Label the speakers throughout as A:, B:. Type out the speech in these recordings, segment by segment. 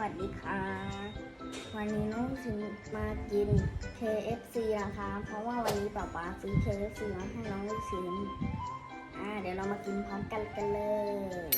A: วัสดีค่ะ วันนี้น้องซิมมากิน KFC นะคะ เพราะว่าวันนี้ป๊าป๊าซื้อ KFC มาให้น้องลูกซิมอ่าเดี๋ยวเรามากินพร้อมกันกันเลย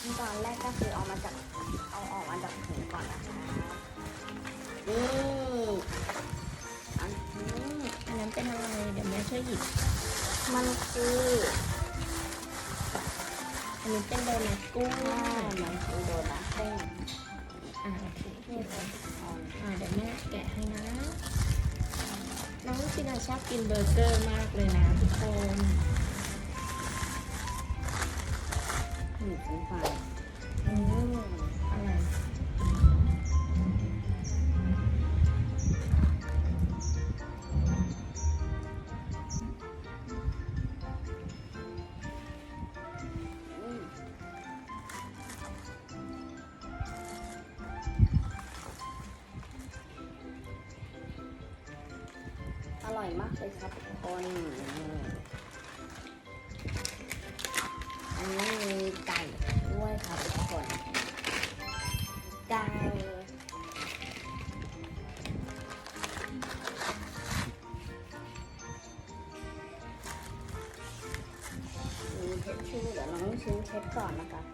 A: ขั้นตอนแรกก็คือเอามาจากเอาออกมาจากถุงก่อนนะคะนี่อันนี้
B: อันนั้นเป็นอะไรเดี๋ยวแม่ช่วยหยิบ
A: มันคือ
B: อันนี้เป็นโดนัทกุ้ง
A: ข้าวมันคือโดนัทเส้น
B: อ่าโอเค
A: นี่ค่ะเอา
B: อ่าเดี๋ยวแม่แกะให้นะ น้องจินาชอบกินเบอร์เกอร์มากเลยนะทุกคน
A: หมูชิ้นไฟ
B: อื
A: เลยครับคนอันนี้มีไก่ด้วยครับทุกคนไก่มีเช็ดชื่อเดี๋ยวน้องชิ้นเช็ดก่อนนะครับ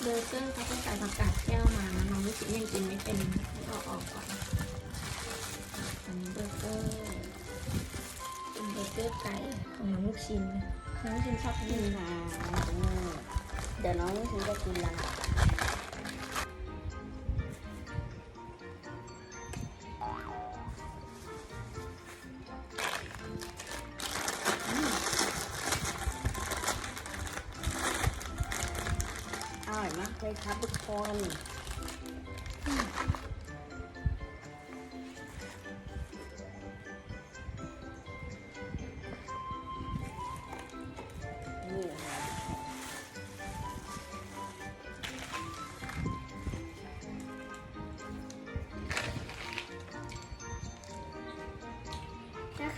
B: เบอร์เกอร์เขาต้องใส่ผักกาด เป็กไก่ของน้องลูกชิ้นน้องลูกชิ้นชอบกิ
A: นี่
B: นะ
A: เดี๋ยวน้องลูกชิ้นจะกินละอร่อยมากเลยครับทุกคน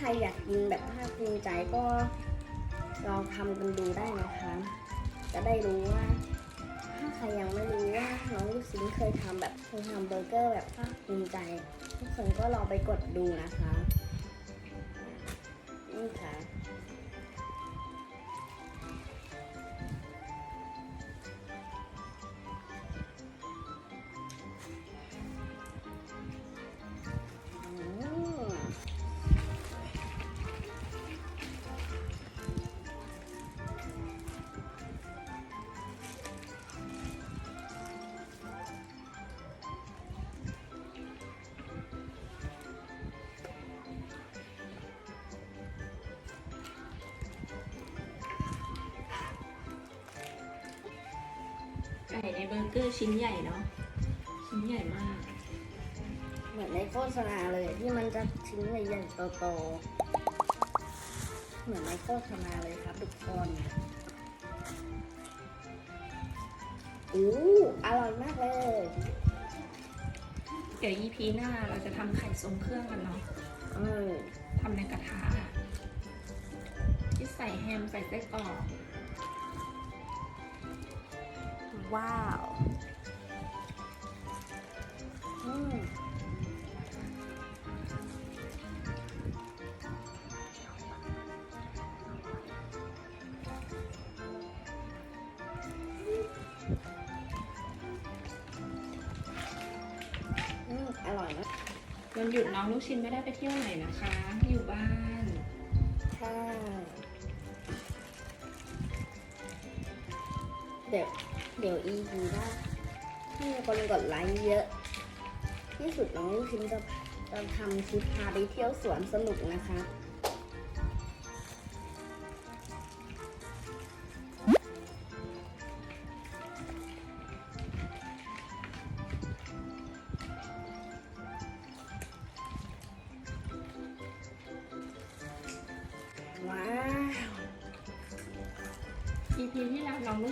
A: ใครอยากกินแบบภาคภูมิใจก็ลองทำกันดูได้นะคะ จะได้รู้ว่า ถ้าใครยังไม่รู้ว่าน้องลูกชิ้นเคยทำแบบเคยทำเบอร์เกอร์แบบภาคภูมิใจ ทุกคนก็ลองไปกดดูนะคะนี่ค่ะ
B: ก่ในเบอร์เกอร์ชิ้นใหญ่เนาะชิ้นใหญ่มาก
A: เหมือนในโฆษณาเลยที่มันจะชิ้นใหญ่ๆโตๆเหมือนในโฆษณาเลยครับทุกคนอู้อร่อยมากเลย
B: เดี๋ยว EP หน้าเราจะทำไข่ทรงเครื่องกันเนาะ
A: เออ
B: ทำในกระทะที่ใส่แฮมใส่ไส้กรอก
A: ว้าวอืมอืมอร่อยนะ
B: วันหยุดน้องลูกชิ้นไม่ได้ไปเที่ยวไหนนะคะ อยู่บ้าน
A: ใช่เดี๋ยว เดี๋ยว EP หน้าถ้ามีคนกดไลค์เยอะ ที่สุดน้องลูกชิ้นจะจะทำคลิปพาไปเที่ยวสวนสนุกนะคะ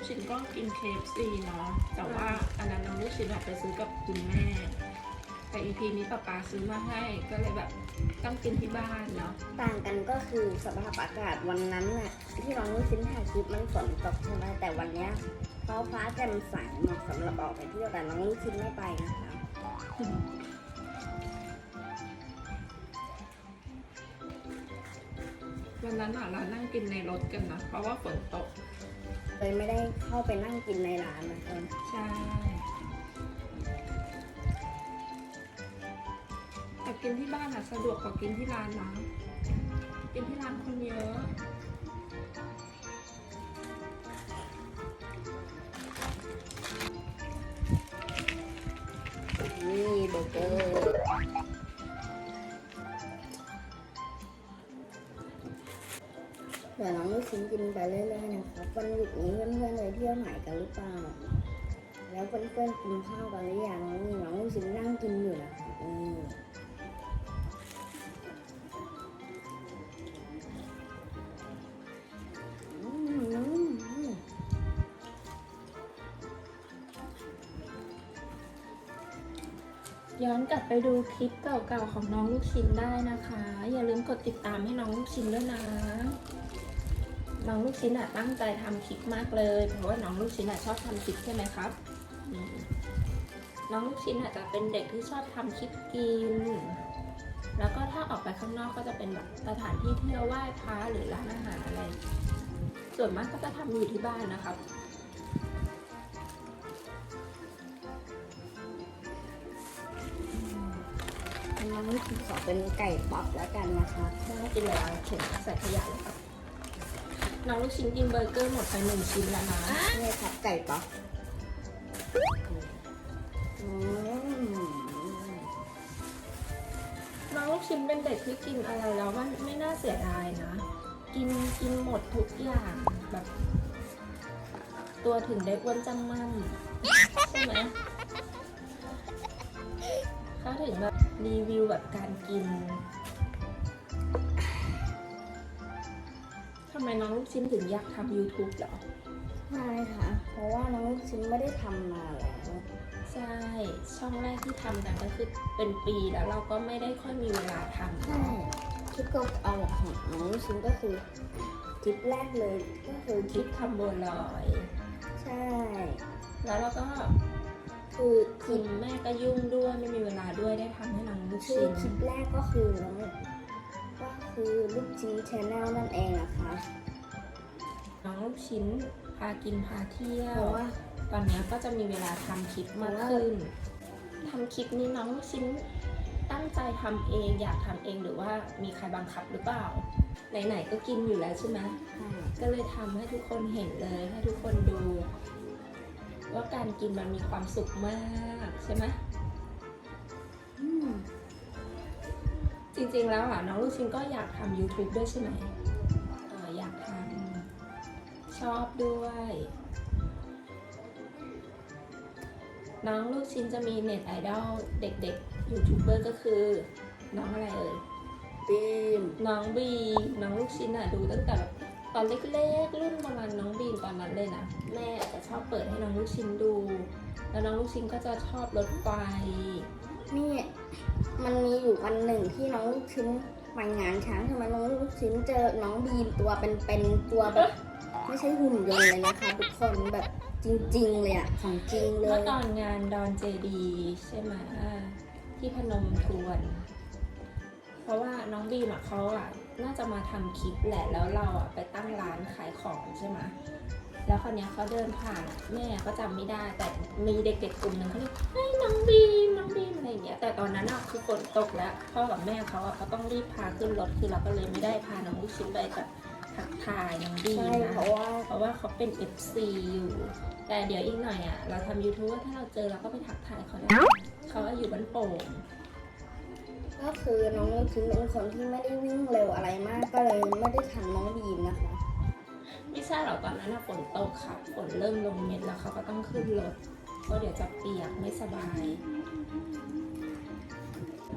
B: ที่แล้วน้องลูกชิ้นก็กิน KFC เนาะ แต่ว่าอันนั้นน้องลูกชิ้นแบบไปซื้อกับคุณแม่ แต่ EP นี้ป๊าป๊าซื้อมาให้ ก็เลยแบบต้องกินที่บ้านเนาะ
A: ต่างกันก็คือสภาพอากาศวันนั้นน่ะที่น้องลูกชิ้นถ่ายคลิปมันฝนตกใช่ไหมแต่วันเนี้ยท้องฟ้าแจ่มใสเหมาะสำหรับออกไปเที่ยวแต่น้องลูกชิ้นไม่ไปนะคะ
B: วันนั้นอะเรานั่งกินในรถกันนะเพราะว่าฝนตก
A: เลยไม่ได้เข้าไปนั่งกินในร้านนะคะ
B: ใช่แต่กินที่บ้านอะสะดวกกว่ากินที่ร้านนะกินที่ร้านคนเยอะ
A: นี่เบอร์เกอร์ เดี๋ยวน้องลูกชิ้นกินไปเรื่อยๆนะครับวันหยุดนี้เพื่อนๆเลยเที่ยวไหนกันหรือเปล่า แล้วเพื่อนๆกินข้าวกันหรือยังนี่น้องลูกชิ้นนั่งกินอยู่นะคะอืมอืมอืม
B: ย้อนกลับไปดูคลิปเก่าๆของน้องลูกชิ้นได้นะคะ อย่าลืมกดติดตามให้น้องลูกชิ้นด้วยนะ น้องลูกชิ้นอะตั้งใจทำคลิปมากเลย เพราะว่าน้องลูกชิ้นอะชอบทำคลิปใช่ไหมครับอืมน้องลูกชิ้นอะจะเป็นเด็กที่ชอบทำคลิปกิน แล้วก็ถ้าออกไปข้างนอกก็จะเป็นแบบสถานที่เที่ยวไหว้พระหรือร้านอาหารอะไร ส่วนมากก็จะทำอยู่ที่บ้านนะครับ
A: น้องลูกชิ้นขอเป็นไก่ป๊อปแล้วกันนะคะ
B: น่ากินเลยเข็นใส่ขยะเลยครับ น้องลูกชิ้นกินเบอร์เกอร์หมดไปหนึ่งชิ้นแล้วนะ
A: นี่ครับไก่ป๊อปอืม
B: น้องลูกชิ้นเป็นเด็กที่กินอะไรแล้วมันไม่น่าเสียดายนะ กินกินหมดทุกอย่างแบบ ตัวถึงได้อ้วนจำมั่มใช่ไหมเขาถึงแบบรีวิวแบบการกิน ไมน้องลูกชิ้นถึงอยากทำ YouTube เหรอ
A: ใช่ค่ะ เพราะว่าน้องลูกชิ้นไม่ได้ทำมาแล้ว
B: ใช่ ช่องแรกที่ทำกันก็คือเป็นปีแล้วเราก็ไม่ได้ค่อยมีเวลาทำ
A: ใช่คลิปก็เอาของน้องลูกชิ้นก็คือคลิปแรกเลยก็คือค
B: ค
A: ลิ
B: ลิ
A: ป
B: ปทำบัวลอย
A: ใช่
B: แล้วเราก็
A: คือค
B: คุ
A: ลิ
B: ณ
A: ป
B: แม่ก็ยุ่งด้วยไม่มีเวลาด้วยได้ทำให้น้องลูก
A: ชื่อ
B: ชิ้น
A: คลิปแรกก็คือน้องก็ คือลูกชิ้นชแนลนั่นเองนะคะ
B: น้องลูกชิ้นพากินพาเที่ย
A: เพ
B: ว
A: ราะว่า
B: ตอนนี้ก็จะมีเวลาทำคลิปมากขึ้นทำคลิปนี้น้องลูกชิ้นตั้งใจทำเองอยากทำเองหรือว่ามีใครบังคับหรือเปล่า ไหนๆก็กินอยู่แล้วใช่ไหม
A: ใช่
B: ก็เลยทำให้ทุกคนเห็นเลยให้ทุกคนดู ว่าการกินมันมีความสุขมากใช่ไหม จริงๆแล้วอะน้องลูกชิ้นก็อยากทำ YouTube ด้วยใช่ไหมเอออยากทำชอบด้วย น้องลูกชิ้นจะมีเน็ตไอดอลเด็กๆยูทูบเบอร์ก็คือ น้องอะไรเอ่ย
A: บีม
B: น้องบีมน้องลูกชิ้นอะดูตั้งแต่แบบตอนเล็กๆรุ่นประมาณน้องบีมตอนนั้นเลยนะแม่จะชอบเปิดให้น้องลูกชิ้นดู แล้วน้องลูกชิ้นก็จะชอบรถไฟ
A: นี่มันมีอยู่วันหนึ่งที่น้องลูกชิ้นไปงานช้างทำไมน้องลูกชิ้นเจอน้องบีมตัวเป็นเป็นตัวแบบ ไม่ใช่หุ่นยนต์เลยนะคะทุกคนแบบจริงๆเลยอะของจริงเลย
B: เมื่อตอนงานดอนเจดีใช่ไหมที่พนมทวน เพราะว่าน้องบีมอะเขาอะน่าจะมาทำคลิปแหละแล้วเราอะไปตั้งร้านขายของใช่ไหม แล้วคราวเนี้ยเขาเดินผ่านแม่ก็จำไม่ได้แต่มีเด็กๆกลุ่มหนึ่งเขาเรียกเฮ้ยน้องบีมน้องบีมอะไรอย่างเงี้ยแต่ตอนนั้นอะคือฝนตกแล้วพ่อกับแม่เขาอะเขาต้องรีบพาขึ้นรถคือเราก็เลยไม่ได้พาน้องลูกชิ้นไปแบบทักทายน้องบีม
A: ใช่
B: นะ
A: เพราะว่า
B: เพราะว่าเขาเป็น FC อยู่แต่เดี๋ยวอีกหน่อยอะเราทำ YouTube ว่าถ้าเราเจอเราก็ไปทักทายเขาได้เขาอยู่บ้านโป่ง
A: ก็คือน้องลูกชิ้นเป็นคนที่ไม่ได้วิ่งเร็วอะไรมาก ก็เลยไม่ได้ทันน้องบีมนะคะ
B: ไม่ ใช่หรอกตอนนั้นอะฝนตกค่ะฝนเริ่มลงเม็ดแล้วเขาก็ต้องขึ้นรถเพราะเดี๋ยวจะเปียกไม่สบาย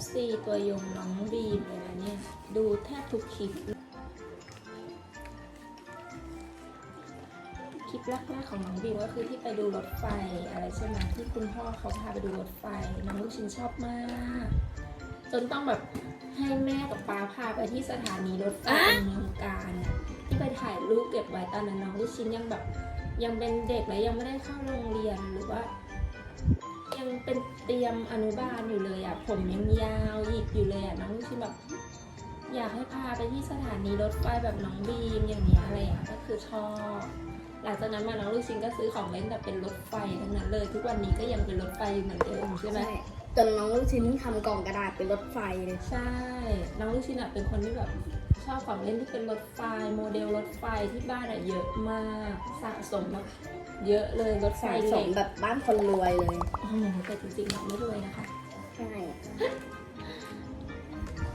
B: FC ตัวยงน้องบีมเลยนะเนี่ย ดูแทบทุกคลิป คลิปแรกๆของน้องบีมก็คือที่ไปดูรถไฟอะไรใช่ไหมที่คุณพ่อเขาพาไปดูรถไฟ น้องลูกชิ้นชอบมาก จนต้องแบบให้แม่กับป้าพาไปที่สถานีรถไฟเมืองการน่ะ ที่เคยถ่ายรูปเก็บไว้ตอนนั้นน้องลูกชิ้นยังแบบยังเป็นเด็กและยังไม่ได้เข้าโรงเรียนหรือว่า ยังเป็นเตรียมอนุบาลอยู่เลยอะผมยังยาวหยิกอยู่เลยอะน้องลูกชิ้นแบบอยากให้พาไปที่สถานีรถไฟแบบน้องบีมอย่างเงี้ยอะไรอย่างเงี้ยก็คือชอบหลังจากนั้นมาน้องลูกชิ้นก็ซื้อของเล่นแต่เป็นรถไฟทั้งนั้นเลย ทุกวันนี้ก็ยังเป็นรถไฟเหมือนเดิมใช่ไหม
A: จนน้องลูกชิ้นทำกล่องกระดาษเป็นรถไฟเลย
B: ใช่ น้องลูกชิ้นอะเป็นคนที่แบบ ชอบของเล่นที่เป็นรถไฟโมเดลรถไฟที่บ้านอะเยอะมากสะสมแบบเยอะเลยรถไฟ
A: สะส
B: เหล็
A: ม
B: ก
A: แบบบ้านคนรวยเลย
B: โอ้โหแต่จริงๆเราไม่รวยนะคะ
A: ใช่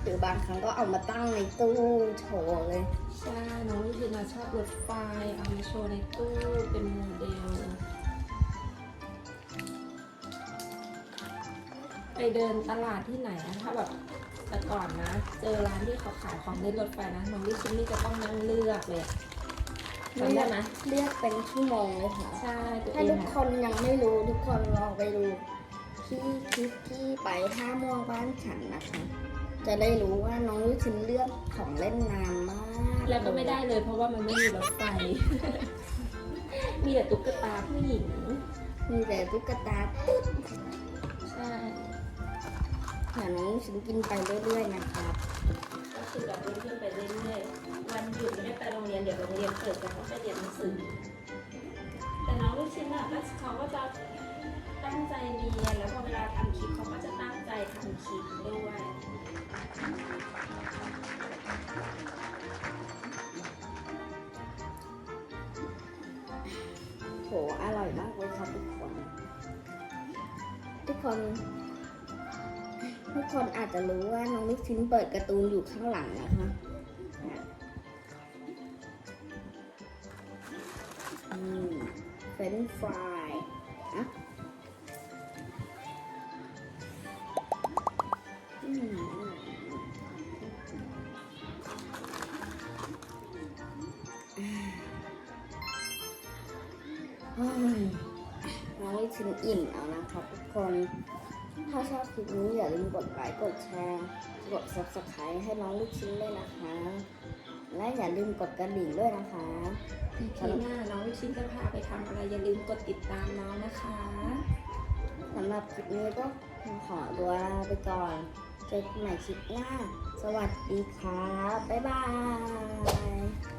A: หรือบางครั้งก็เอามาตั้งในตู้โชว์เลย
B: ใช่น้องลูกชิ้นอะชอบรถไฟเอามาโชว์ในตู้เป็นโมเดลไปเดินตลาดที่ไหนอะถ้าแบบ แต่ก่อนนะ เจอร้านที่เขาขายของเล่นรถไฟนะน้องลูกชิ้นนี่จะต้องนั่งเลือกเลยอะจำได้ไหม
A: เลือกเป็นชั่วโมงเลยค่ะ
B: ใช่ตัว
A: ถ้า
B: เอ
A: ทุ
B: ง
A: ก
B: อะ
A: คนยังไม่รู้ทุกคนลองไปดูที่คลิปที่ไปท่าม่วงบ้านฉันนะคะ จะได้รู้ว่าน้องลูกชิ้นเลือกของเล่นนานมาก
B: แล้วก็ไม่ได้เลย เพราะว่ามันไม่มีรถไฟ มีแต่ตุ๊กตาผู้หญิง
A: มีแต่ตุ๊กตาตุ๊ด
B: ใช่
A: เดี๋ยวน้องลูกชิ้นกินไปเรื่อยๆนะครับ
B: ก็คือแบบเรื่อยๆไปเรื่อยๆ วันหยุดไม่ได้ไปโรงเรียนเดี๋ยวโรงเรียนเปิดจะต้องไปเรียนหนังสือ แต่น้องลูกชิ้นอะก็เขาก็จะตั้งใจเรียนแล้วพอเวลาทำคลิปเขาก็จะตั้งใจทำคลิปด้วย
A: โหอร่อยมากเลยครับทุกคน ทุกคนทุ กคนอาจจะรู้ว่าน้องลูกชิ้นเปิดการ์ตูนอยู่ข้างหลังนะคะเนี่ยอืมเฟรนฟรายอะน้องลูกชิ้นอิ่มเอานะครับทุกคน ชอบคลิปนี้อย่าลืมกดไลค์กดแชร์กด subscribe ให้น้องลูกชิ้นด้วยนะคะ และอย่าลืมกดกระดิ่งด้วยนะคะ
B: อีพีหน้าน้องลูกชิ้นจะพาไปทำอะไรอย่าลืมกดติดตามน้องนะคะ
A: สำหรับคลิปนี้ก็ขอตัวลาไปก่อนเจอกันใหม่คลิปหน้า สวัสดีครับบ๊ายบาย